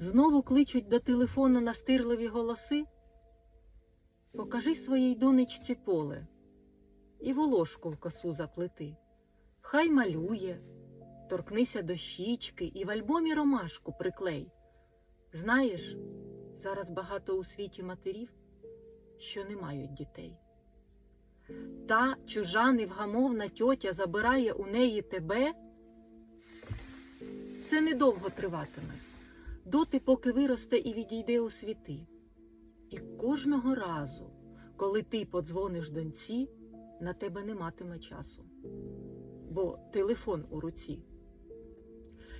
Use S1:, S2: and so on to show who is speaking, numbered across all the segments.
S1: Знову кличуть до телефону настирливі голоси. Покажи своїй донечці поле і волошку в косу заплети. Хай малює, торкнися до щічки і в альбомі ромашку приклей. Знаєш, зараз багато у світі матерів, що не мають дітей. Та чужа невгамовна тьотя забирає у неї тебе. Це недовго триватиме, доти, поки виросте і відійде у світи. І кожного разу, коли ти подзвониш доньці, на тебе не матиме часу, бо телефон у руці.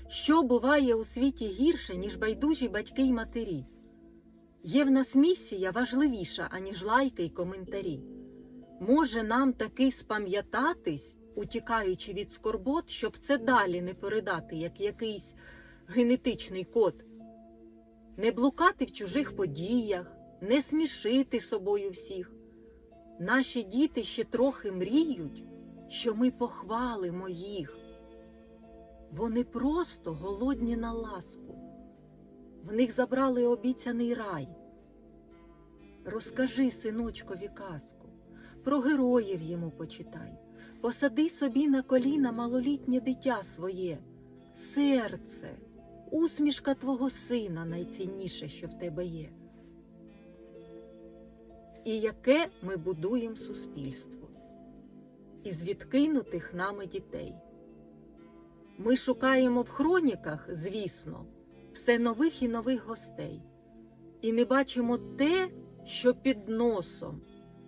S1: Що буває у світі гірше, ніж байдужі батьки й матері? Є в нас місія важливіша, аніж лайки й коментарі. Може нам таки спам'ятатись, утікаючи від скорбот, щоб це далі не передати, як якийсь генетичний код, не блукати в чужих подіях, не смішити собою всіх. Наші діти ще трохи мріють, що ми похвалимо їх. Вони просто голодні на ласку. В них забрали обіцяний рай. Розкажи синочкові казку, про героїв йому почитай, посади собі на коліна малолітнє дитя своє, серце, усмішка твого сина найцінніше, що в тебе є. І яке ми будуємо суспільство із відкинутих нами дітей. Ми шукаємо в хроніках, звісно, все нових і нових гостей, і не бачимо те, що під носом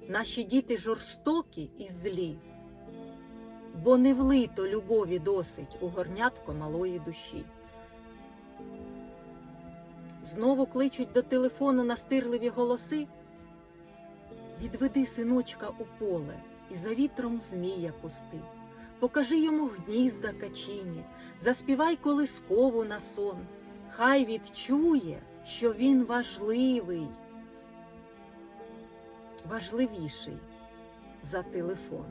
S1: наші діти жорстокі і злі, бо не влито любові досить у горнятко малої душі. Знову кличуть до телефону настирливі голоси. Відведи синочка у поле і за вітром змія пусти. Покажи йому гнізда качині, заспівай колискову на сон. Хай відчує, що він важливий, важливіший за телефон.